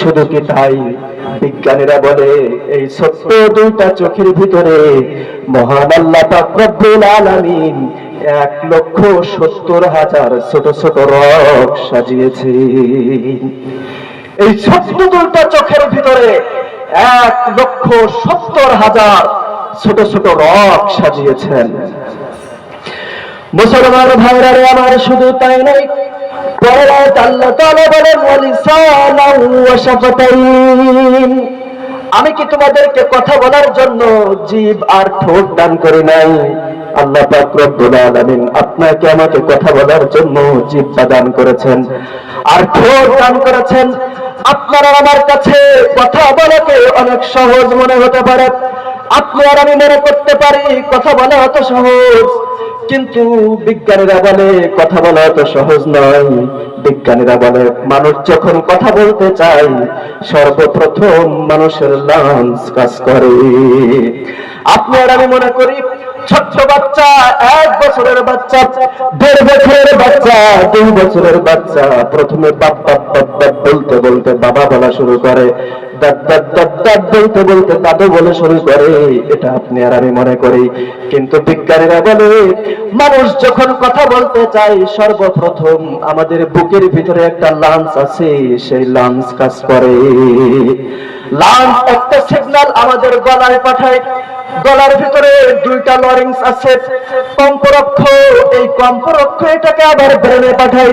শুধু কি তাই? বিজ্ঞানীরা বলে, এই ছোট্ট দুইটা চোখের ভিতরে মহান আল্লাহ আলামিন এক লক্ষ সত্তর হাজার ছোট ছোট রক সাজিয়েছে এই দুইটা চোখের ভিতরে এক লক্ষ সত্তর হাজার ছোট ছোট রক সাজিয়েছেন। মুসলমান ভাইরারে আমার শুধু তাই নাই আমি কি তোমাদেরকে কথা বলার জন্য জীব আর ঠোঁট দান করি নাই? আল্লাহ পাক আপনাকে আমাকে কথা বলার জন্য জীব দান করেছেন আর ঠোঁট দান করেছেন। আপনারা আমার কাছে কথা বলাকে অনেক সহজ মনে হতে পারে। আপনি আমি মনে করতে পারি, কথা বলা অত সহজ। কিন্তু বিজ্ঞানীরা বলে, কথা বলা অত সহজ নয়। বিজ্ঞানীরা বলে, মানুষ যখন কথা বলতে চায়, সর্বপ্রথম মানুষের লাঞ্চ কাজ করে। আপনি আর আমি মনে করি, ছোট্ট বাচ্চা, এক বছরের বাচ্চা, দেড় বছরের বাচ্চা, দুই বছরের বাচ্চা, প্রথমে বলতে বলতে বাবা বলা শুরু করে। বলতে বলতে দাদু বলে শুরু করে। এটা আপনি আর আমি মনে করি। কিন্তু বিজ্ঞানীরা বলে, মানুষ যখন কথা বলতে চায়, সর্বপ্রথম আমাদের বুকের ভিতরে একটা লাঞ্চ আছে, সেই লাঞ্চ কাজ করে। লাঞ্চ একটা সিগন্যাল আমাদের গলায় পাঠায়। গলার ভিতরে দুইটা লরিংস আছে। কম্পরক্ষ, এই কম্পরক্ষ এটাকে আবার ব্রেনে পাঠায়।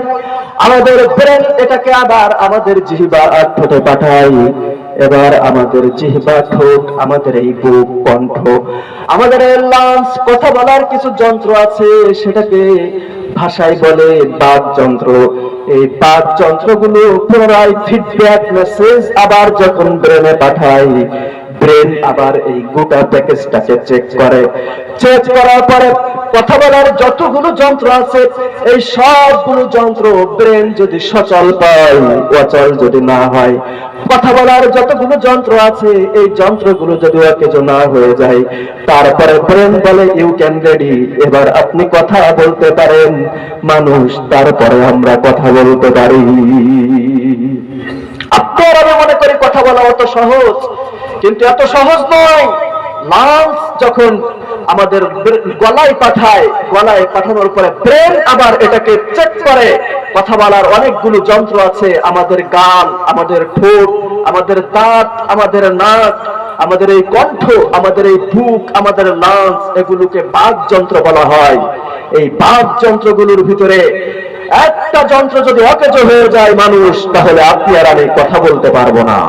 আমাদের ব্রেন এটাকে আবার আমাদের জিহ্বা আর ঠোঁটে পাঠায়। এবার আমাদের জিহবা ঠোঁট আমাদের এই বুক কণ্ঠ, আমাদের লাঞ্চ, কথা বলার কিছু যন্ত্র আছে, সেটাকে ভাষায় বলে বাদ যন্ত্র। এই বাদ যন্ত্রগুলো পুনরায় ফিডব্যাক মেসেজ আবার যখন ব্রেনে পাঠায় ব্রেন আবার এই গোটা প্যাকেজটাকে চেক করে। চেক করার পরে কথা বলার যতগুলো যন্ত্র আছে, এই সবগুলো যন্ত্র ব্রেন যদি সচল পায়, অচল যদি না হয়, কথা বলার যতগুলো যন্ত্র আছে, এই যন্ত্রগুলো যদি অকেজ না হয়ে যায়, তারপরে ব্রেন বলে ইউ ক্যান রেডি এবার আপনি কথা বলতে পারেন, মানুষ, তারপরে আমরা কথা বলতে পারি। আপনার মনে করি কথা বলা অত সহজ কিন্তু এত সহজ নয়। লাঞ্চ যখন আমাদের গলায় পাঠায়, গলায় পাঠানোর পরে ব্রেন আবার এটাকে চেক করে। কথা বলার অনেকগুলো যন্ত্র আছে, আমাদের গান আমাদের ঠোঁট, আমাদের দাঁত, আমাদের নাক, আমাদের এই কণ্ঠ, আমাদের এই বুক, আমাদের লাঞ্চ এগুলোকে বাক যন্ত্র বলা হয়। এই বাক যন্ত্রগুলোর ভিতরে একটা যন্ত্র যদি অকেজ হয়ে যায় মানুষ, তাহলে আপনি আর আমি কথা বলতে পারব না।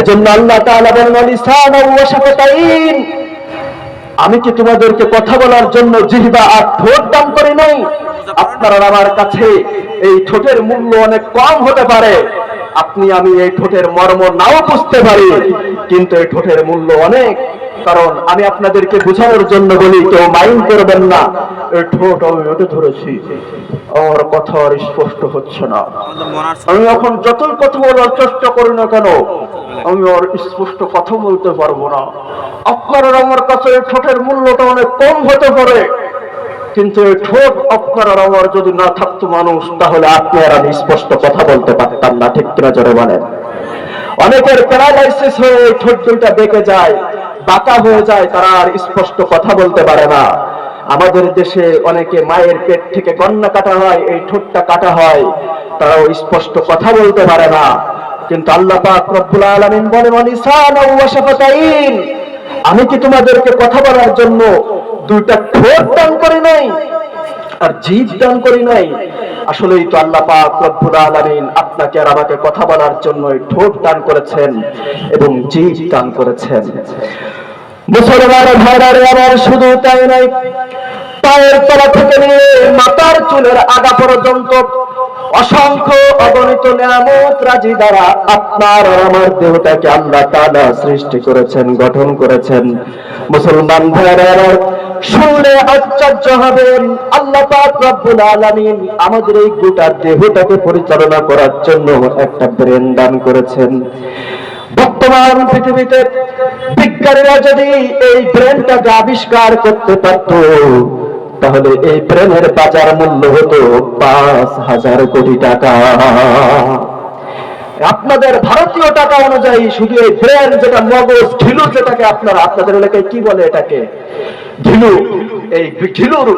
এজন্য আল্লাহ তাআলা বলেন লিসানা ওয়া শাফাতাইন। আমি কি তোমাদেরকে কথা বলার জন্য জিহ্বা আর ঠোঁট দান করি নাই? আপনারা আমার কাছে এই ঠোঁটের মূল্য অনেক কম হতে পারে। আপনি আমি এই ঠোঁটের মর্ম নাও বুঝতে পারি কিন্তু এই ঠোঁটের মূল্য অনেক। কারণ আমি আপনাদেরকে বোঝানোর জন্য বলি কেউ মাইন্ড করবেন না। এই ঠোঁট আমি ওটা ধরেছি আমার কথা আর স্পষ্ট হচ্ছে না। আমি এখন যতই কথা বলার চেষ্টা করি না কেন আমি আর স্পষ্ট কথা বলতে পারব না। আপনার আমার কাছে এই ঠোঁটের মূল্যটা অনেক কম হতে পারে। কিন্তু এই ঠোঁট আর আমার যদি না থাকতো মানুষ, তাহলে আপনি আর আমি স্পষ্ট কথা বলতে পারতাম না, ঠিক কিনা জোরে বলেন? অনেকের প্যারালাইসিস হয়ে এই ঠোঁট দুইটা বেঁকে যায়, বাঁকা হয়ে যায়, তারা আর স্পষ্ট কথা বলতে পারে না। আমাদের দেশে অনেকে মায়ের পেট থেকে কন্যা কাটা হয়, এই ঠোঁটটা কাটা হয়, তারাও স্পষ্ট কথা বলতে পারে না। কিন্তু আল্লাহ পাক রব্বুল আলামিন আমি কি তোমাদেরকে কথা বলার জন্য দুইটা ঠোঁট দান করি নাই? আর জিভ দান করি নাই? আসলেই তো আল্লাহ পাক রব্বুল আলামিন আপনাকে আর আমাকে কথা বলার জন্য ঠোঁট দান করেছেন এবং জিভ দান করেছেন। মুসলমান ভাইরা রে আমার শুধু তাই নাই পায়ের তলা থেকে নিয়ে মাথার চুলের আগা পর্যন্ত অসংখ্য অগণিত নিয়ামত রাজি দ্বারা আপনার আমার দেহটাকে আল্লাহ তাআলা সৃষ্টি করেছেন, গঠন করেছেন। মুসলমান ভাইরা আমার শুনলে আশ্চর্য হবেন। আল্লাহ রব্বুল আলামিন আমাদের এই গোটা দেহটাকে পরিচালনা করার জন্য একটা ব্রেন দান করেছেন। বর্তমান পৃথিবীতে বিজ্ঞানীরা যদি এই ব্রেনটাকে আবিষ্কার করতে পারত তাহলে এই ব্রেনের বাজার মূল্য হতো পাঁচ হাজার কোটি টাকা। আপনাদের ভারতীয় টাকা অনুযায়ী শুধু এই ব্রেন যেটা মগজ ঘিলু যেটাকে আপনারা, আপনাদের এলাকায় কি বলে এটাকে? ঢিলু, এই ঢিলুর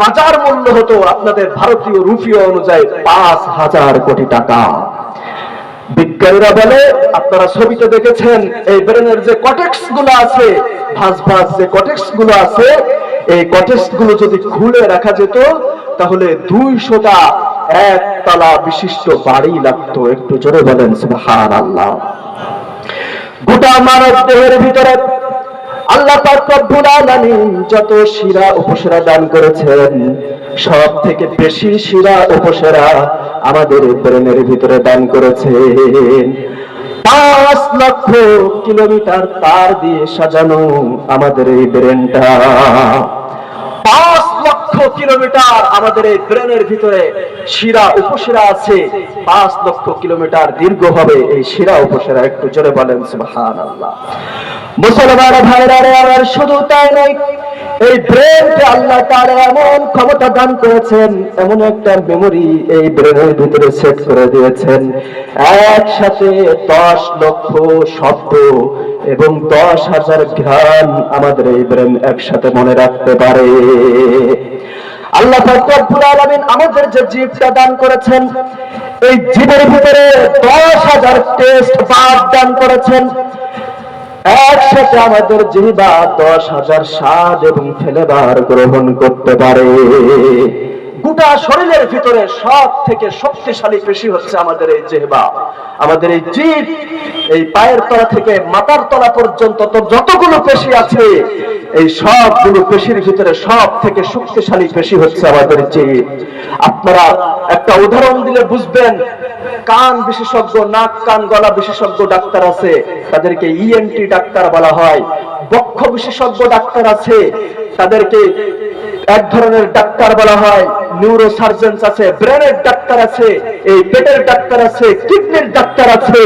বাজার মূল্য হতো আপনাদের ভারতীয় রুপিও অনুযায়ী পাঁচ হাজার কোটি টাকা। বিজ্ঞানীরা বলে, আপনারা ছবিতে দেখেছেন, এই ব্রেনের যে কটেক্সগুলো আছে ভাস ভাস যে কটেক্সগুলো আছে, এই কটেক্সগুলো যদি খুলে রাখা যেত, তাহলে দুইশোটা একতলা বিশিষ্ট বাড়ি লাগতো। একটু জোরে বলেন সুবাহ আল্লাহ গোটা মানব দেহের ভিতরে আল্লাহ যত শিরা উপশিরা দান করেছেন, সব থেকে বেশি শিরা উপসেরা আমাদের ব্রেনের ভিতরে দান করেছে পাঁচ লক্ষ কিলোমিটার তার দিয়ে সাজানো আমাদের এই ব্রেনটা। লক্ষ কিলোমিটার আমাদের এই ব্রেনের ভিতরে শিরা উপশিরা আছে। পাঁচ লক্ষ কিলোমিটার দীর্ঘ হবে এই শিরা উপশিরা। একটু জোরে বলেন সুবহান আল্লাহ মুসলমান ভাইরা রে শুধু তাই নয়, এই ব্রেনকে আল্লাহ তাআলা এমন ক্ষমতা দান করেছেন, এমন একটা মেমোরি এই ব্রেনের ভিতরে সেট করে দিয়েছেন। একসাথে দশ লক্ষ শব্দ এবং দশ হাজার ঘ্রাণ আমাদের এই ব্রেন একসাথে মনে রাখতে পারে। আল্লাহ রব্বুল আলামিন আমাদের যে জীবটা দান করেছেন, এই জীবের ভিতরে দশ হাজার টেস্ট বাদ দান করেছেন। একসাথে আমাদের জিহ্বা দশ হাজার স্বাদ এবং ফেলেবার গ্রহণ করতে পারে। গোটা শরীরের ভিতরে সব থেকে শক্তিশালী পেশি হচ্ছে আমাদের এই জেহবা। আমাদের এই জিভ, এই পায়ের তলা থেকে মাথার তলা পর্যন্ত তো যতগুলো পেশি আছে, এই সবগুলো পেশির ভিতরে সব থেকে শক্তিশালী পেশি হচ্ছে আমাদের জিভ। আপনারা একটা উদাহরণ দিলে বুঝবেন, কান বিশেষজ্ঞ, নাক, কান, গলা বিশেষজ্ঞ ডাক্তার আছে, তাদেরকে ইএনটি ডাক্তার বলা হয়। বক্ষ বিশেষজ্ঞ ডাক্তার আছে, তাদেরকে এক ধরনের ডাক্তার বলা হয় নিউরো সার্জন আছে ব্রেনের ডাক্তার আছে, এই পেটের ডাক্তার আছে কিডনির ডাক্তার আছে,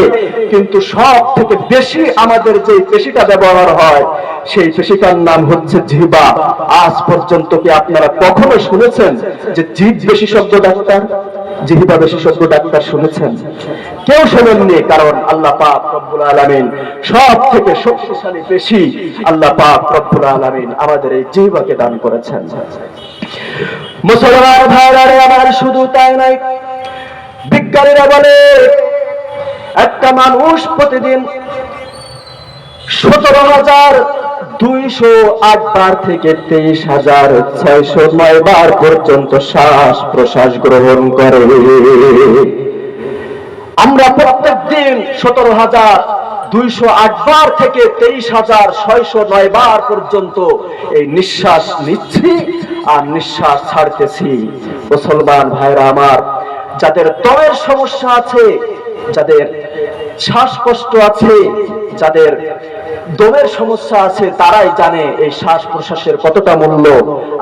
কিন্তু সব থেকে বেশি আমাদের যে পেশিটা ব্যবহার হয়, সেই পেশিটার নাম হচ্ছে জিহ্বা। আজ পর্যন্ত কি আপনারা কখনো শুনেছেন যে জীব বিশেষজ্ঞ ডাক্তার? জিহিবা বিশেষজ্ঞ ডাক্তার শুনেছেন, কেউ শোনেননি, কারণ আল্লাহ পাক রব্বুল আলামিন সব থেকে শক্তিশালী পেশি আল্লাহ পাক রব্বুল আলামিন আমাদের এই জিহ্বাকে দান করেছেন। মুসলমান ভাইরা রে আমার শুধু তাই নয়, বিজ্ঞানীরা বলে, একটা মানুষ প্রতিদিন সতেরো হাজার দুইশো আট বার থেকে তেইশ হাজার ছয়শো নয় বার পর্যন্ত শ্বাস প্রশ্বাস গ্রহণ করে। আমরা প্রত্যেক দিন সতেরো হাজার দুইশো আট বার থেকে তেইশ হাজার ছয়শো নয় বার পর্যন্ত এই নিঃশ্বাস নিচ্ছি আর নিঃশ্বাস ছাড়তেছি। মুসলমান ভাইরা আমার, যাদের দমের সমস্যা আছে, যাদের শ্বাসকষ্ট আছে, যাদের দমের সমস্যা আছে, তারাই জানে এই শ্বাস প্রশ্বাসের কতটা মূল্য।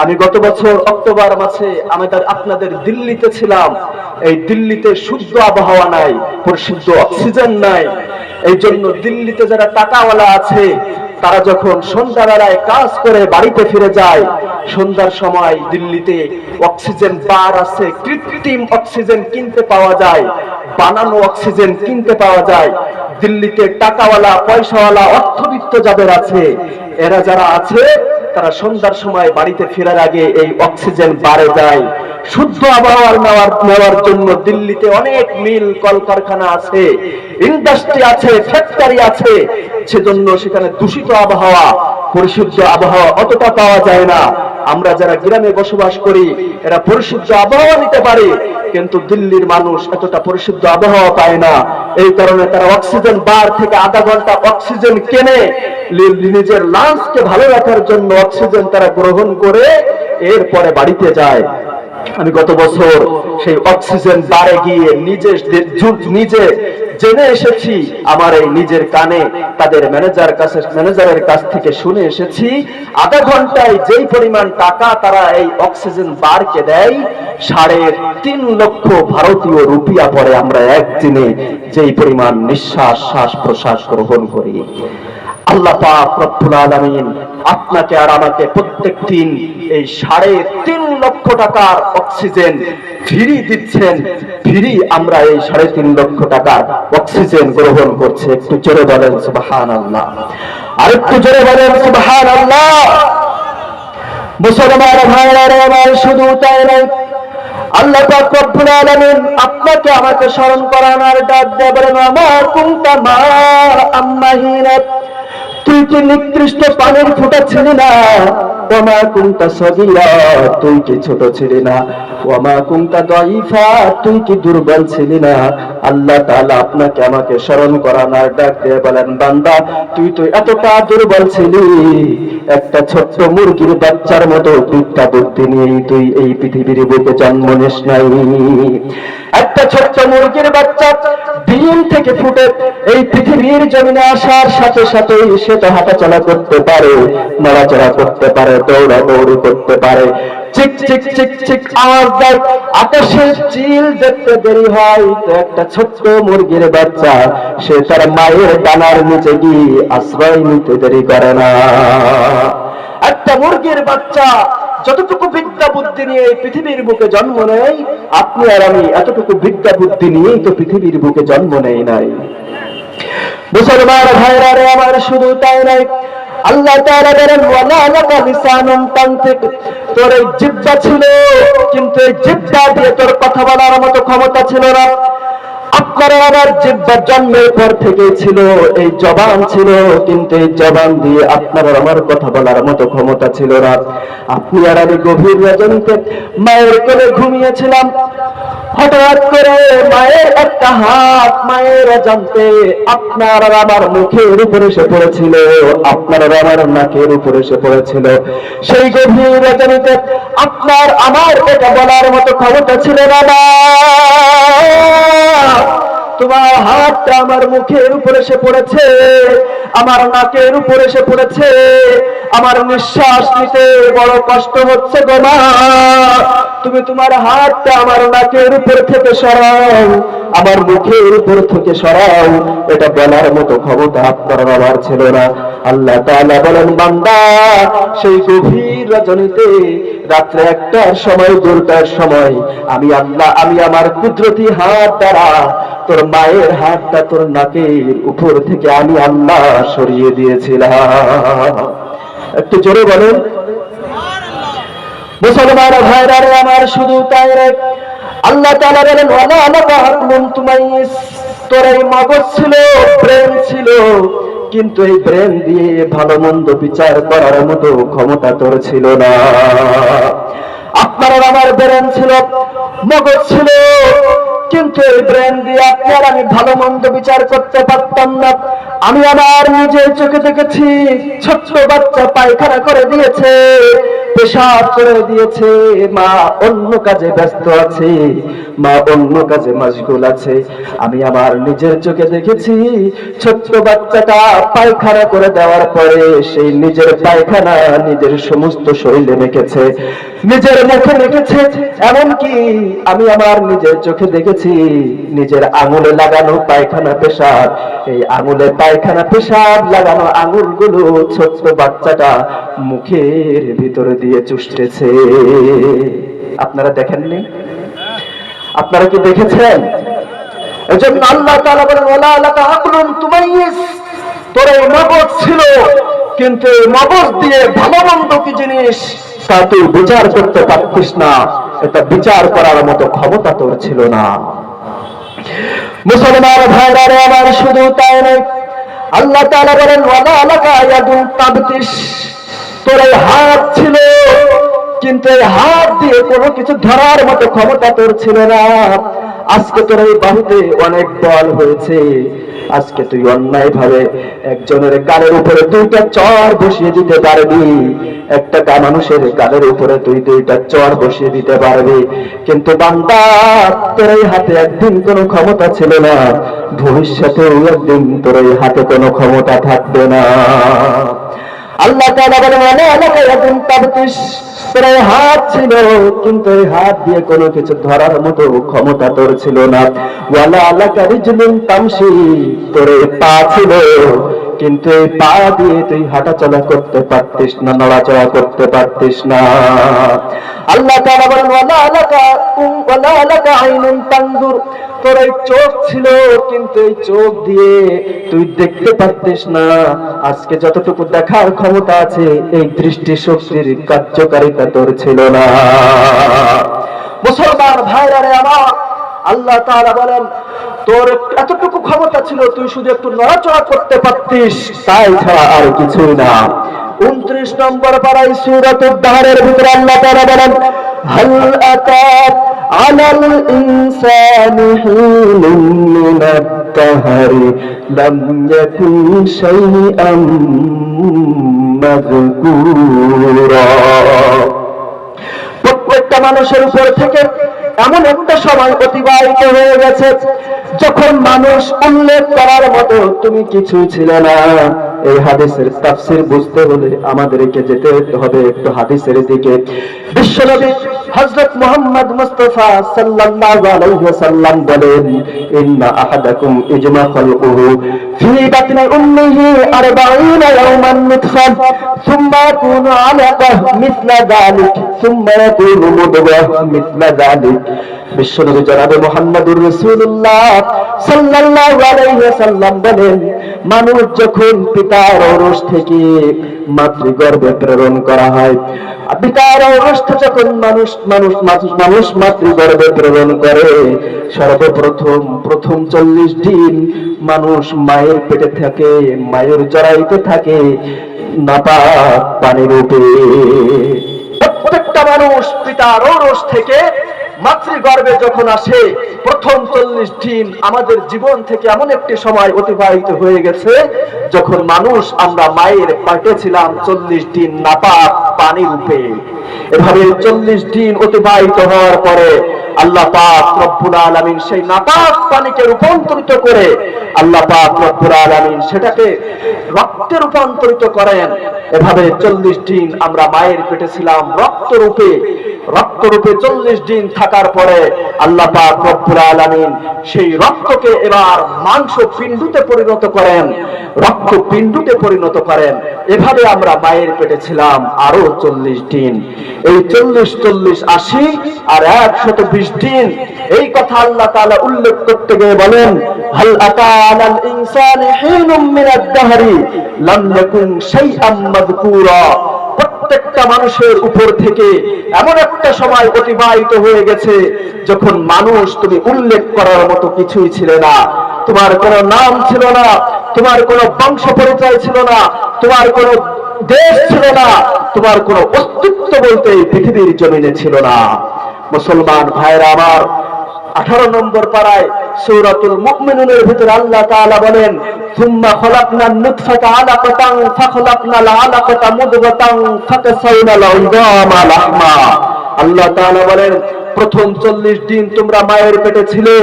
আমি গত বছর অক্টোবর মাসে আমাদের আপনাদের দিল্লিতে ছিলাম। এই দিল্লিতে শুদ্ধ আবহাওয়া নাই, পরিশুদ্ধ অক্সিজেন নাই। এই জন্য দিল্লিতে যারা টাকাওয়ালা আছে, তারা যখন সন্ধ্যাবেলায় কাজ করে বাড়িতে ফিরে যায়, সন্ধ্যার সময় দিল্লিতে অক্সিজেন বার আছে, কৃত্রিম অক্সিজেন কিনতে পাওয়া যায়, বানানো অক্সিজেন কিনতে পাওয়া যায়। দিল্লিতে টাকাওয়ালা, পয়সাওয়ালা, অর্থবিত্ত যাদের আছে, এরা যারা আছে, তারা সন্ধ্যার সময় বাড়িতে ফেরার আগে এই অক্সিজেন বাড়ে যায়। শুদ্ধ আবহাওয়ার নেওয়ার নেওয়ার জন্য দিল্লিতে অনেক মিল, কলকারখানা আছে ইন্ডাস্ট্রি আছে ফ্যাক্টরি আছে। সেজন্য সেখানে দূষিত আবহাওয়া, পরিশুদ্ধ আবহাওয়া অতটা পাওয়া যায় না। আমরা যারা গ্রামে বসবাস করি, এরা পরিশুদ্ধ আবহাওয়া নিতে পারে, কিন্তু দিল্লির মানুষ এতটা পরিশুদ্ধ আবহাওয়া পায় না। এই কারণে তারা অক্সিজেন বার থেকে আধা ঘণ্টা অক্সিজেন কেনে নিজের লাঞ্চকে ভালো রাখার জন্য অক্সিজেন তারা গ্রহণ করে, এরপরে বাড়িতে যায়। আমি গত বছর সেই অক্সিজেন বারে গিয়ে নিজে নিজে জেনে এসেছি, আমার এই নিজের কানে তাদের ম্যানেজার কাছে ম্যানেজারের কাছ থেকে শুনে এসেছি, আধা ঘন্টায় যেই পরিমাণ টাকা তারা এই অক্সিজেন বারকে দেয়, সাড়ে তিন লক্ষ ভারতীয় রুপিয়া পরে আমরা একদিনে যেই পরিমাণ নিঃশ্বাস, শ্বাস প্রশ্বাস গ্রহণ করি। আল্লাহ পাক রব্বুল আলামিন আপনাকে আর আমাকে প্রত্যেক দিন এই সাড়ে তিন লক্ষ টাকার অক্সিজেন ফ্রি দিচ্ছেন, ফ্রি আমরা এই সাড়ে তিন লক্ষ টাকার অক্সিজেন গ্রহণ করছি। একটু জোরে বলেন সুবাহান আল্লাহ আর একটু জোরে বলেন সুবাহান আল্লাহ মুসলমান ভাইরা শুধু তাই নয়, আল্লাহ রব্বুল আলামিন আপনাকে আমাকে স্মরণ করানোর ডাক দিয়ে বলেন আমার কুনতা মা আম্মাহিনা তুই কি নিকৃষ্ট পানির ফুটা ছিলি না? ওমা কুনতা সগীরা, তুই কি ছোট ছিলি না? ওমা দাইফা তুই কি দুর্বল না? আল্লাহ আপনাকে আমাকে স্মরণ করান আর ডাক দিয়ে বলেন, বান্দা, তুই তো এতটা দুর্বল ছিলি। একটা ছোট্ট মুরগির বাচ্চার মতো বুদ্ধি তুই এই পৃথিবীর বুকে জন্ম নিস নাই। একটা ছোট্ট মুরগির বাচ্চা ডিম থেকে ফুটে এই পৃথিবীর জমিনে আসার সাথে সাথে সে তো হাঁটাচলা করতে পারে, নড়াচড়া করতে পারে দৌড়া দৌড়ি করতে পারে। চিক চিক চিক চিক, আওয়াজ দেয়। আকাশের চিল দেখতে দেরি হয়, তো একটা ছোট্ট মুরগির বাচ্চা, সে তার মায়ের ডানার নিচে গিয়ে আশ্রয় নিতে দেরি করে না। একটা মুরগির বাচ্চা যতটুকু বিদ্যা বুদ্ধি নিয়ে এই পৃথিবীর বুকে জন্ম নেয়, আপনি আর আমি এতটুকু বিদ্যা বুদ্ধি নিয়েই তো পৃথিবীর বুকে জন্ম নেই নাই। মুসলমান ভাইরা রে, আমার শুধু তাই নাই আল্লাহ তাআলা বলেন, ওয়ালা লাকা লিসানুন তানতিক। তোর এই জিহ্বা ছিল, কিন্তু এই জিহ্বা দিয়ে তোর কথা বলার মতো ক্ষমতা ছিল না। আপনার আমার জন্মের পর থেকে ছিল, এই জবান ছিল, কিন্তু এই জবান দিয়ে আপনার আমার কথা বলার মতো ক্ষমতা ছিল না। আপনি আর আমি গভীর রজনীতে মায়ের কোলে ঘুমিয়েছিলাম। হঠাৎ করে মায়ের একটা হাত মায়ের জানতে আপনার আর আমার মুখের উপরে এসে পড়েছিল, আপনার আর আমার নাকের উপরে এসে পড়েছিল। সেই গভীর রজনীতে আপনার আমার এটা বলার মতো ক্ষমতা ছিল না। তোমার হাতটা আমার মুখের উপরে এসে পড়েছে, আমার নাকের উপরে এসে পড়েছে, আমার নিঃশ্বাস নিতে বড় কষ্ট হচ্ছে গোমা তুমি তোমার হাতটা আমার নাকের উপর থেকে সরাও আমার মুখের উপর থেকে সরাও। এটা বলার মতো ক্ষমতা আপনার আমার ছিল না। আল্লাহ তাআলা বলেন, বান্দা, সেই গভীর রজনীতে রাত্রে একটার সময়, দুটার সময় আমি আল্লাহ, আমি আমার কুদরতি হাত দ্বারা তোর মায়ের হাতটা তোর নাকের উপর থেকে আমি আল্লাহ সরিয়ে দিয়েছিলাম। একটু জোরে বলেন। মুসলমান ভাইরারে আমার শুধু তাই আল্লাহ তাআলা বলেন তোর এই মগজ ছিল, ব্রেন ছিল, কিন্তু এই ব্রেন দিয়ে ভালো মন্দ বিচার করার মতো ক্ষমতা তোর ছিল না। আপনার আমার ব্রেন ছিল, মগজ ছিল, কিন্তু এই ব্রেন দিয়ে আপনার আমি ভালো মন্দ বিচার করতে পারতাম না। আমি আমার নিজের চোখে দেখেছি, ছোট্ট বাচ্চা পায়খানা করে দিয়েছে। পেশাব করে দিয়েছে। মা অন্য কাজে ব্যস্ত আছে। মা অন্য কাজে মশগুল আছে। আমি আমার নিজের চোখে দেখেছি, ছোট্ট বাচ্চাটা পায়খানা করে দেওয়ার পরে সেই নিজের পায়খানা নিজের সমস্ত শরীরে মেখেছে। নিজের মুখে রেখেছে এমনকি আমি আমার নিজের চোখে দেখেছি, নিজের আঙুলে লাগানো পায়খানা পেশাব। এই আঙুলে পায়খানা পেশাব লাগানো আঙুলগুলো ছোট্ট বাচ্চাটা মুখের ভিতরে দিয়ে চুষতেছে। আপনারা দেখেননি? আপনারা কি দেখেছেন? এজন্য আল্লাহ তাআলা বলেন, ওয়ালা লাকা আকলুন তুমাইয়িস তোর এই মগজ ছিল, কিন্তু মগজ দিয়ে ভালো মন্দ কি জিনিস? তা তুই বিচার করতে পারতিস না, এটা বিচার করার মতো ক্ষমতা তোর ছিল না। মুসলমান ভাইরারে আমার শুধু তাই নয়, আল্লাহ তাআলা বলেন, ওয়ালা আলাকা ইয়াদুন তাবতিস তোর এই হাত ছিল, কিন্তু এই হাত দিয়ে কোনো কিছু ধরার মতো ক্ষমতা তোর ছিল না। আজকে তোর এই বাহুতে অনেক বল হয়েছে। আজকে তুই অন্যায় ভাবে একজনের গালের উপরে দুইটা চর বসিয়ে দিতে পারবি। একটা গা মানুষের গালের উপরে তুই দুইটা চর বসিয়ে দিতে পারবি। কিন্তু বান্দা, তোর এই হাতে একদিন কোনো ক্ষমতা ছিল না। ভবিষ্যতে একদিন তোর এই হাতে কোনো ক্ষমতা থাকবে না। আল্লাহ তাআলা বলেন আলাকা ইয়াদুন তাবতিস এই হাত ছিল, কিন্তু এই হাত দিয়ে কোনো কিছু ধরার মতো ক্ষমতা তোর ছিল না। ওয়ালা আলাকা রিজলুন তামসি তোর পা ছিল। কিন্তু এই পা দিয়ে তুই হাঁটাচলা করতে পারতিস না, নড়াচড়া করতে পারতিস না। আল্লাহ তাআলা বলেন, ওয়ালা আলাকা ওয়ালা আলাকা আইনুন তানজুর। তোর এই চোখ ছিল, কিন্তু এই চোখ দিয়ে তুই দেখতে পারতিস না। আজকে যতটুকু দেখার ক্ষমতা আছে, এই দৃষ্টি শক্তির কার্যকারিতা তোর ছিল না। মুসলমান ভাইরা রে আমার আল্লাহ তাআলা বলেন, তোর এতটুকু ক্ষমতা ছিল, তুই শুধু একটু নড়াচড়া করতে পারতিস, তাই ছাড়া আর কিছুই না। উনত্রিশ নম্বর পাড়ায় সুরাতুর দাহারের ভিতরে আল্লাহ তাআলা বলেন প্রত্যেকটা মানুষের উপর থেকে এমন একটা সময় অতিবাহিত হয়ে গেছে যখন মানুষ উল্লেখ করার মতো, তুমি কিছুই ছিল না। এই হাদিসের তাফসির বুঝতে হলে আমাদেরকে যেতে হবে একটু হাদিসের দিকে। বিশ্বনবী হযরত মুহাম্মদ মুস্তাফা সাল্লাল্লাহু আলাইহি ওয়াসাল্লাম বলেন, ইন্না আহাদাকুম ইজমা খালকুহু ফি বাতনি উম্মিহি 40 ইয়াওমান নুতফান সুম্মা ইয়াকুনু আলাকা মিথলা যালিক, সুম্মা ইয়াকুনু মুদগা মিথলা যালিক। বিশ্বনবী জনাবে মুহাম্মদুর সাল্লাল্লাহু আলাইহি ওয়াসাল্লাম বলেন, মানুষ যখন পিতার ঔরস থেকে মাতৃগর্ভে প্রেরণ করা হয়, পিতার ঔরস যখন মানুষ মানুষ মানুষ মানুষ মাতৃগর্ভে প্রেরণ করে, সর্বপ্রথম, প্রথম চল্লিশ দিন মানুষ মায়ের পেটে থাকে, মায়ের জড়াইতে থাকে, নাপাক পানির উপরে প্রত্যেকটা মানুষ পিতার ঔরস থেকে মাতৃগর্ভে যখন আসে, প্রথম চল্লিশ দিন আমাদের জীবন থেকে এমন একটি সময় অতিবাহিত হয়ে গেছে, যখন মানুষ আমরা মায়ের পাটে ছিলাম চল্লিশ দিন নাপাক পানি রূপে। এভাবে চল্লিশ দিন অতিবাহিত হওয়ার পরে আল্লাহ পাক রব্বুল আলামিন সেই নাপাক পানিকে রূপান্তরিত করে আল্লাহ পাক রব্বুল আলামিন সেটাকে রক্তে রূপান্তরিত করেন। এভাবে চল্লিশ দিন আমরা মায়ের পেটে ছিলাম, রক্ত রূপে রক্ত রূপে চল্লিশ দিন থাকার পরে আল্লাহ আলামিন সেই রক্তকে এবার মাংস পিণ্ডুতে পরিণত করেন, রক্ত পিণ্ডুতে পরিণত করেন। এভাবে আমরা মায়ের পেটে ছিলাম আরও চল্লিশ দিন। এই চল্লিশ চল্লিশ, আশি আর একশত বিশ দিন এই কথা আল্লাহ তাআলা উল্লেখ করতে গিয়ে বলেন, হাল আতা আলাল ইনসানি হিনুম মিনাদ প্রত্যেকটা মানুষের উপর থেকে এমন একটা সময় অতিবাহিত হয়ে গেছে যখন মানুষ তুমি উল্লেখ করার মতো কিছুই ছিল না। তোমার কোনো নাম ছিল না, তোমার কোনো বংশ পরিচয় ছিল না, তোমার কোনো দেশ ছিল না, তোমার কোনো অস্তিত্ব বলতে পৃথিবীর জমিনে ছিল না। মুসলমান ভাইরা আমার আঠারো নম্বর পাড়ায় সৌরাতুল মুকমিনুনের ভিতরে আল্লাহ তাআলা বলেন আল্লাহ বলেন, প্রথম চল্লিশ দিন তোমরা মায়ের পেটে ছিলে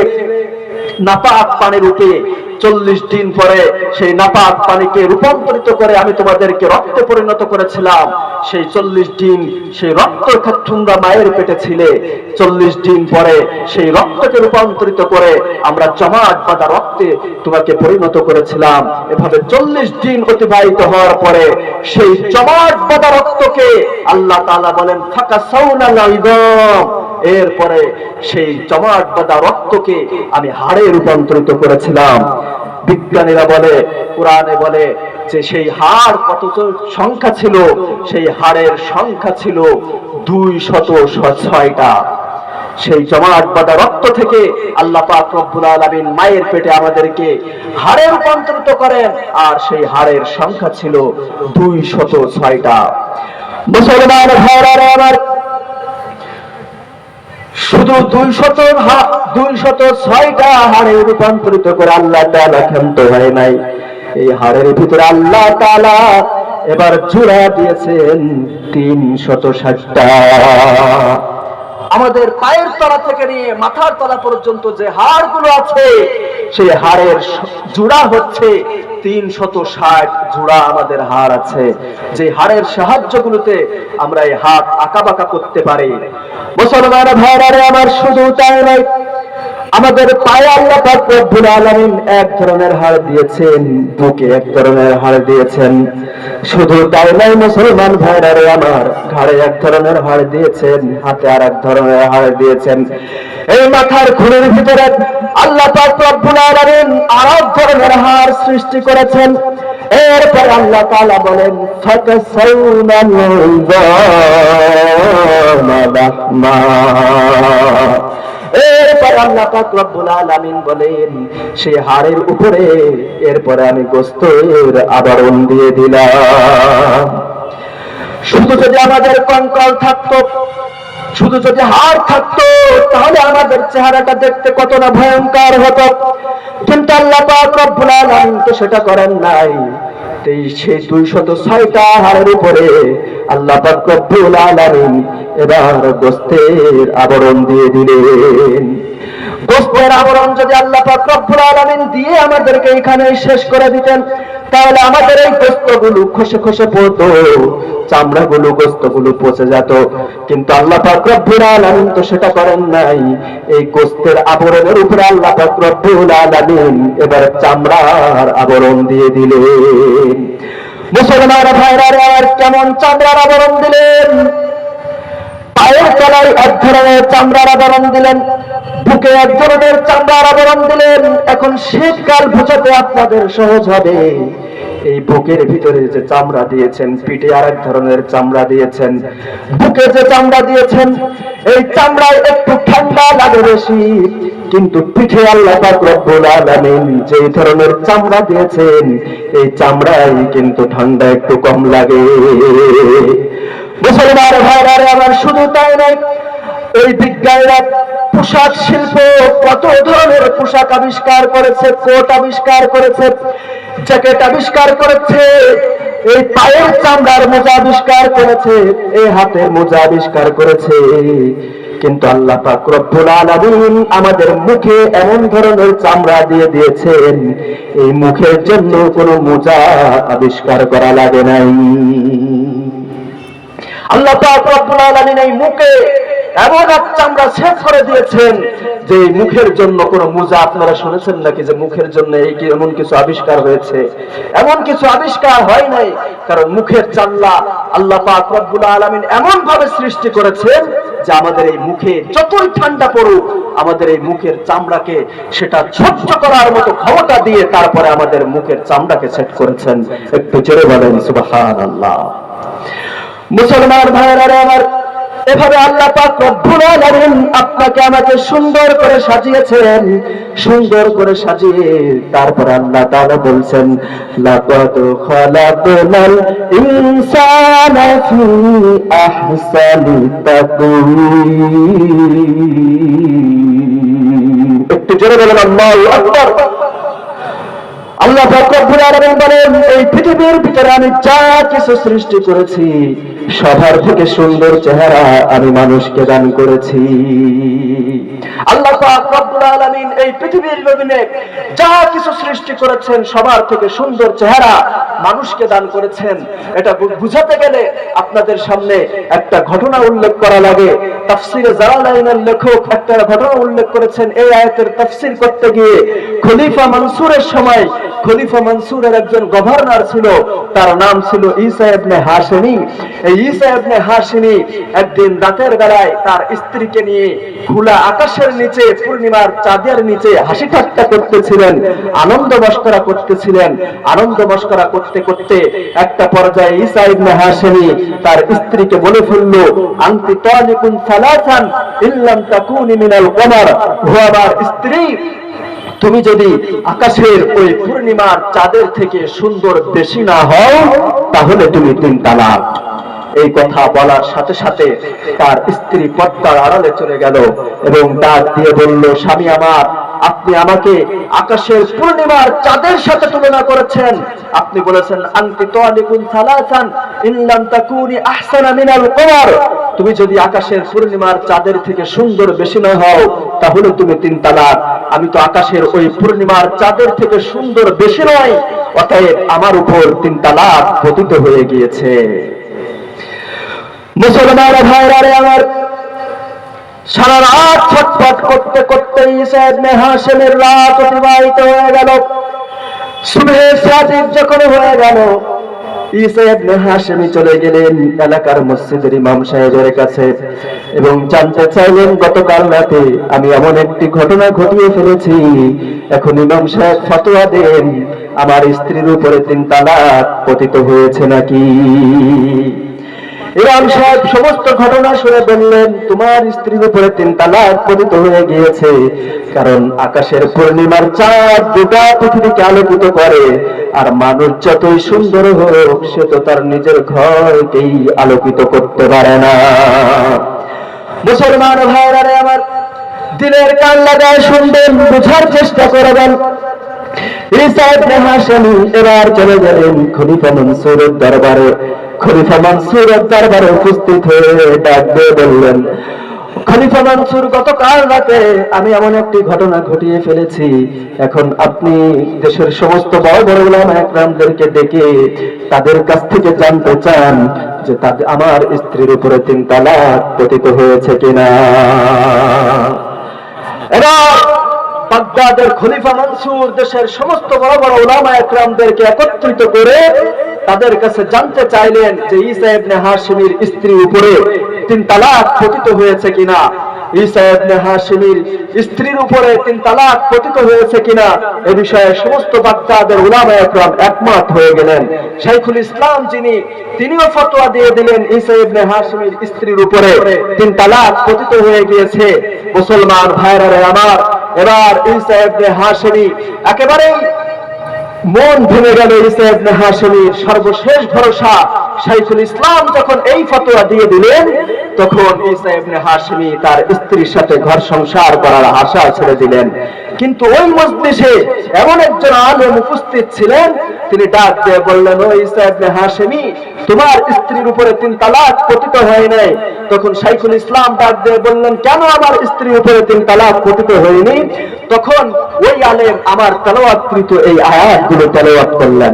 নাপাক পানির রূপে চল্লিশ দিন পরে সেই নাপাক পানিকে রূপান্তরিত করে আমি তোমাদেরকে রক্তে পরিণত করেছিলাম। সেই চল্লিশ দিন সেই রক্ত তোমরা মায়ের পেটে ছিলে। চল্লিশ দিন পরে সেই রক্তকে রূপান্তরিত করে আমরা জমাট বাঁধা রক্তে তোমাকে পরিণত করেছিলাম। এভাবে চল্লিশ দিন অতিবাহিত হওয়ার পরে সেই জমাট বাঁধা রক্তকে আল্লাহ তাআলা বলেন ফাঁকা সাউনা এরপরে সেই জমাট বাঁধা রক্তকে আমি হাড়ে রূপান্তরিত করেছিলাম। বিজ্ঞানীরা বলে, কোরআনে বলে যে সেই হাড় কত সংখ্যা ছিল, সেই হাড়ের সংখ্যা ছিল দুই শত ছয়টা। সেই জমাট বাঁধা রক্ত থেকে আল্লাহ পাক রব্বুল আলামিন মায়ের পেটে আমাদেরকে হাড়ে রূপান্তরিত করেন, আর সেই হাড়ের সংখ্যা ছিল দুই শত ছয়টা। মুসলমান ভাইরা আমার শুধু দুই শত দুই শত ছয়টা হাড়ে রূপান্তরিত করে আল্লাহ তালা ক্ষান্ত হয় নাই। এই হাড়ের ভিতরে আল্লাহ তালা এবার জোড়া দিয়েছেন তিন শত ষাটটা। আমাদের পায়ের তলা থেকে নিয়ে মাথার তলা পর্যন্ত যে হাড়গুলো আছে, সেই হাড়ের জোড়া হচ্ছে তিন শত ষাট জোড়া আমাদের হাড় আছে। যে হাড়ের সাহায্যগুলোতে আমরা এই হাত আঁকা বাঁকা করতে পারি। মুসলমান ভাইরারে আমার শুধু তাই নয় আমাদের পায়ে আল্লাহ পাক রব্বুল আলামিন এক ধরনের হাড় দিয়েছেন বুকে এক ধরনের হাড় দিয়েছেন। শুধু তাই নয়, মুসলমান ভাইরা রে আমার, ঘাড়ে এক ধরনের হাড় দিয়েছেন, হাতে আর এক ধরনের হাড় দিয়েছেন। এই মাথার খুঁড়ির ভিতরে আল্লাহ পাক রব্বুল আলামিন আর এক ধরনের হাড় সৃষ্টি করেছেন। এরপর আল্লাহ তাআলা বলেন ফাকাসাউনাল লাহমা আল্লাহ পাক রব্বুল আলামিন বলেন হাড়ের উপরে এরপরে আমি গোস্তের আবরণ দিয়ে দিলাম। শুধু যদি আমাদের কঙ্কাল থাকতো, শুধু যদি হাড় থাকতো, তাহলে আমাদের চেহারাটা দেখতে কত না ভয়ঙ্কর হতো। কিন্তু আল্লাহ পাক রব্বুল আলামিন তো সেটা করেন নাই। সেই দুইশত ছয়টা হাড়ের উপরে আল্লাহ পাক রব্বুল আলামিন এবার গোস্তের আবরণ দিয়ে দিলেন। গোস্তের আবরণ যদি আল্লাহ রব্বুল আলামিন দিয়ে আমাদেরকে এখানে শেষ করে দিতেন, তাহলে আমাদের এই গোস্তগুলো খসে খসে পড়তো, চামড়াগুলো গোস্তগুলো পচে যেত। কিন্তু আল্লাহ পাক রব্বুল আলামিন তো সেটা করেন নাই। এই গোস্তের আবরণের উপরে আল্লাহ পাক রব্বুল আলামিন এবার চামড়ার আবরণ দিয়ে দিলেন। মুসলমান ভাইরা কেমন চামড়ার আবরণ দিলেন? পায়ের তলায় এক ধরনের চামড়ার আবরণ দিলেন, বুকে এক ধরনের চামড়ার আবরণ দিলেন। এখন শীতকাল বুঝাতে আপনাদের সহজ হবে। এই বুকের ভিতরে যে চামড়া দিয়েছেন, পিঠে আর এক ধরনের চামড়া দিয়েছেন। বুকে যে চামড়া দিয়েছেন, এই চামড়ায় একটু ঠান্ডা লাগে বেশি। কিন্তু পিঠে আল্লাহ রব্বুল আলামিন যে ধরনের চামড়া দিয়েছেন, এই চামড়ায় কিন্তু ঠান্ডা একটু কম লাগে। মুসলমান ভাইরা আমার শুধু তাই নয়, এই বিজ্ঞানীরা পোশাক শিল্প কত ধরনের পোশাক আবিষ্কার করেছে, কোট আবিষ্কার করেছে, জ্যাকেট আবিষ্কার করেছে, এই পায়ের চামড়ার মোজা আবিষ্কার করেছে, এই হাতের মোজা আবিষ্কার করেছে। কিন্তু আল্লাহ পাক রব্বুল আলামিন আমাদের মুখে এমন ধরনের চামড়া দিয়ে দিয়েছেন, এই মুখের জন্য কোনো মোজা আবিষ্কার করা লাগে নাই। আল্লাহ রব্বুল মুখে এমন এক চামড়া শেষ করে দিয়েছেন যে মুখের জন্য কোন মোজা আপনারা শুনেছেন নাকি যে মুখের জন্য এই এমন কিছু আবিষ্কার হয়েছে? এমন কিছু আবিষ্কার হয় নাই, কারণ মুখের চাল্লা আল্লাহ পাক রব্বুল আলামিন এমন ভাবে সৃষ্টি করেছেন যে আমাদের এই মুখে যতই ঠান্ডা পড়ুক, আমাদের এই মুখের চামড়াকে সেটা সহ্য করার মতো ক্ষমতা দিয়ে তারপরে আমাদের মুখের চামড়াকে সেট করেছেন। একটু জোরে বলেন, সুবহানাল্লাহ। মুসলমান ভাইয়েরা আমার, এভাবে আল্লাহ পাক রব্বুল আপনাকে আমাকে সুন্দর করে সাজিয়েছেন, সুন্দর করে সাজিয়ে তারপর আল্লাহ তাআলা বলছেন, লাকাদ খালাকনাল ইনসানা ফি আহসানি তাকওয়িম। একটু জোরে বলেন, আল্লাহু আকবার। আল্লাহ আলামিন বলেন, এই পৃথিবীর ভিতরে আমি যা কিছু সৃষ্টি করেছি, সবার থেকে সুন্দর চেহারা আমি মানুষকে দান করেছি। আল্লাহ এই পৃথিবীর জমিনে যা কিছু সৃষ্টি করেছেন, সবার থেকে সুন্দর চেহারা মানুষকে দান করেছেন। এটা বুঝাতে গেলে আপনাদের সামনে একটা ঘটনা উল্লেখ করা লাগে। তাফসিরে জালালাইনের লেখক একটা ঘটনা উল্লেখ করেছেন, এই আয়াতের তাফসির করতে গিয়ে খলিফা মনসুরের সময় খলিফা মনসুরের একজন গভর্নর ছিল, তার নাম ছিল ঈসা ইবনে হাশিমি। এই ঈসা ইবনে হাশিমি একদিন রাতের বেলায় তার স্ত্রীকে নিয়ে খোলা আকাশের নিচে, পূর্ণিমার চাঁদের নিচে হাসি ঠাট্টা করতেছিলেন, আনন্দ মস্করা করতেছিলেন। আনন্দ মস্করা করতে করতে একটা পর্যায়ে ঈসা ইবনে হাশিমি তার স্ত্রীকে বলে ফেলল, আনতি তালিকুন সালাসান ইল্লাম তাকুনি মিনাল কমার ও আমার স্ত্রী তুমি যদি আকাশের ওই পূর্ণিমার চাঁদের থেকে সুন্দর বেশি না হও, তাহলে তুমি তিন তালাক। এই কথা বলার সাথে সাথে তার স্ত্রী পর্দার আড়ালে চলে গেল এবং ডাক দিয়ে বলল, স্বামী আমার, আপনি আমাকে আকাশের পূর্ণিমার চাঁদের সাথে তুলনা করেছেন। আপনি বলেছেন, আনতি তালিকুন সালাসান, ইল্লাম তাকুনি আহসানা মিনাল কমার। তুমি যদি আকাশের পূর্ণিমার চাঁদের থেকে সুন্দর বেশি না হও, তাহলে তুমি তিন তালাক। আমি তো আকাশের ওই পূর্ণিমার চাঁদের থেকে সুন্দর বেশি নয়, অতএব আমার উপর তিন তালাক পতিত হয়ে গিয়েছে। মুসলমান ভাইরা রে আমার সারা রাত ছটফট করতে করতে ঈসা ইবনে হাশেমের রাত অতিবাহিত হয়ে গেল। সুবহের সাদিক যখন হয়ে গেল ঈসা চলে গেলেন এলাকার মসজিদের ইমাম সাহেবের কাছে এবং জানতে চাইলেন, গতকাল রাতে আমি এমন একটি ঘটনা ঘটিয়ে ফেলেছি। এখন ইমাম সাহেব ফতোয়া দেন, আমার স্ত্রীর উপরে তিন তালাক পতিত হয়েছে নাকি? ইমাম সাহেব সমস্ত ঘটনা শুনে বললেন, তোমার স্ত্রীর উপরে তিন তালাক পতিত হয়ে গিয়েছে। কারণ আকাশের পূর্ণিমার চাঁদ গোটা পৃথিবীকে আলোকিত করে। আর মানুষ যতই সুন্দর হোক, সে তো তার নিজের ঘরকেই আলোকিত করতে পারে না। মুসলমান ভাইরা আমার দিলের কান লাগায় শুনবেন, বুঝার চেষ্টা করবেন। ইবনে এবার চলে গেলেন খলিফা মনসুরের দরবারে। খলিফা মনসুরের দরবারে উপস্থিত হয়ে ডাক দিয়ে বললেন, খলিফা মনসুর, গতকাল রাতে আমি এমন একটি ঘটনা ঘটিয়ে ফেলেছি। এখন আপনি দেশের সমস্ত বড় বড় উলামা একরামদেরকে ডেকে তাদের কাছ থেকে জানতে চান যে তাদের আমার স্ত্রীর উপরে তিন তালাক পতিত হয়েছে কিনা? এবার বাগদাদের খলিফা মানসুর দেশের সমস্ত বড় বড় উলামা একরামদেরকে একত্রিত করে তাদের কাছে জানতে চাইলেন যে ঈসা ইবনে স্ত্রীর উপরে তিন তালাক পতিত হয়েছে কিনা? ঈসা ইবনে স্ত্রীর উপরে তিন তালাক পতিত হয়েছে কিনা? এ বিষয়ে সমস্ত একরাম একমত হয়ে গেলেন। ইসলাম যিনি, তিনিও ফতোয়া দিয়ে দিলেন স্ত্রীর উপরে তিন তালাক পতিত হয়ে গিয়েছে। মুসলমান ভাইরা আমার, এবার একেবারেই মন ভেঙে গেল ইবনে হাশিমির সর্বশেষ ভরসা। শাইখুল ইসলাম যখন এই ফতোয়া দিয়ে দিলেন, তখন ঈসা ইবনে হাশিমি তার স্ত্রীর সাথে ঘর সংসার করার আশা ছেড়ে দিলেন। কিন্তু ওই মজলিসে এমন একজন আলেম উপস্থিত ছিলেন, তিনি ডাক দিয়ে বললেন, ও ঈসা ইবনে তোমার স্ত্রীর উপরে তিন তালাক পতিত হয় নাই? তখন শাইখুল ইসলাম ডাক দিয়ে বললেন, কেন আমার স্ত্রীর উপরে তিন তালাক পতিত হয়নি? তখন ওই আলেম আমার তেলাওয়াতকৃত এই আয়াতগুলো তেলাওয়াত করলেন।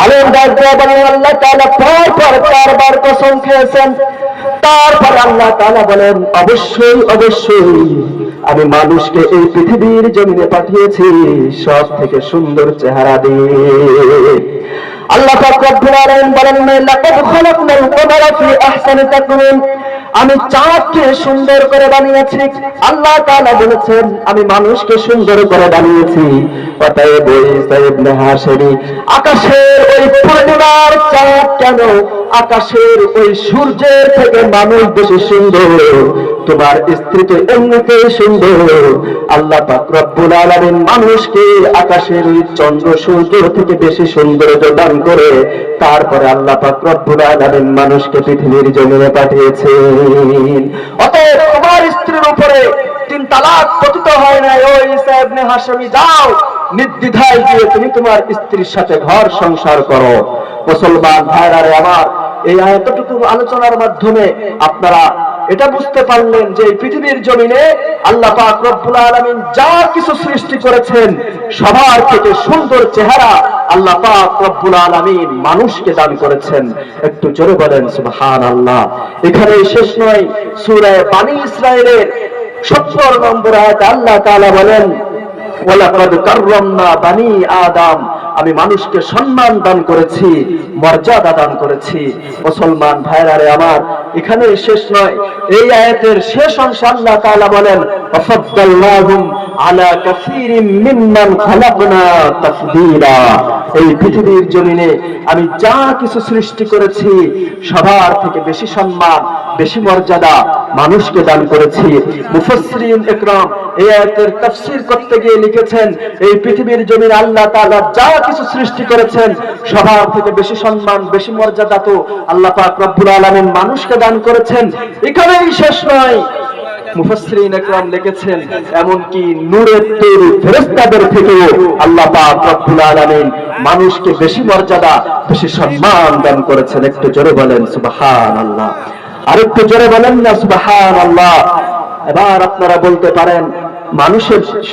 আলেম আল্লাহ তাআলা পর পর চারবার খেয়েছেন। তারপর আল্লাহ তালা বলেন, অবশ্যই অবশ্যই, আমি মানুষকে এই পৃথিবীর জমিনে পাঠিয়েছি সব থেকে সুন্দর চেহারা দিয়ে। আল্লাহ বলেন লাকাদ খালাকনাল কমারা ফি আহসানি তাকওয়িম। আমি চাঁদকে সুন্দর করে বানিয়েছি। আল্লাহ তাআলা বলেছেন, আমি মানুষকে সুন্দর করে বানিয়েছি। আকাশের ওই পূর্ণিমার চাঁদ কেন? আকাশের ওই সূর্যের থেকে মানুষ বেশি সুন্দর। তোমার স্ত্রী তো এমনিতেই সুন্দর। আল্লাহ পাক রব্বুল মানুষকে আকাশের চন্দ্র সূর্য থেকে বেশি সৌন্দর্য দান করে, তারপরে আল্লাহ পাক রব্বুল মানুষকে পৃথিবীর জমিনে পাঠিয়েছেন। অতএব তোমার স্ত্রীর উপরে তিন তালাক পতিত হয় না ওই ঈসা ইবনে যাও, নির্দ্বিধায় গিয়ে তুমি তোমার স্ত্রীর সাথে ঘর সংসার করো। মুসলমান ভাইরারে আমার এই এতটুকু আলোচনার মাধ্যমে আপনারা এটা বুঝতে পারলেন যে পৃথিবীর জমিনে আল্লাহ পাক রব্বুল আলামিন যা কিছু সৃষ্টি করেছেন, সবার থেকে সুন্দর চেহারা আল্লাহ পাক রব্বুল আলামিন মানুষকে দান করেছেন। একটু জোরে বলেন, সুবহানাল্লাহ। এখানে শেষ নয়, সূরা বানী ইসরাইলের 70 নম্বর আয়াত আল্লাহ তাআলা বলেন, ওয়ালাকাদ কাররামনা বানি আদম। আমি মানুষকে সম্মান দান করেছি, মর্যাদা দান করেছি। মুসলমান ভাইরারে আমার এখানে শেষ নয়, এই আয়াতের শেষ অংশ আল্লাহ তাআলা বলেন আমি যা কিছু সৃষ্টি করেছি, সবার থেকে বেশি সম্মান, বেশি মর্যাদা মানুষকে দান করেছি। করতে গিয়ে লিখেছেন, এই পৃথিবীর জমিনে আল্লাহ তাআলা যা কিছু সৃষ্টি করেছেন, সবার থেকে বেশি সম্মান, বেশি মর্যাদা তো আল্লাহ পাক রব্বুল আলামিন মানুষকে দান করেছেন। এখানেই শেষ নয়। মানুষকে বেশি মর্যাদা, বেশি সম্মান দান করেছেন। একটু জোরে বলেন, সুবহানাল্লাহ। আরেকটু জোরে বলেন না, সুবহানাল্লাহ। এবার আপনারা বলতে পারেন, মানুষের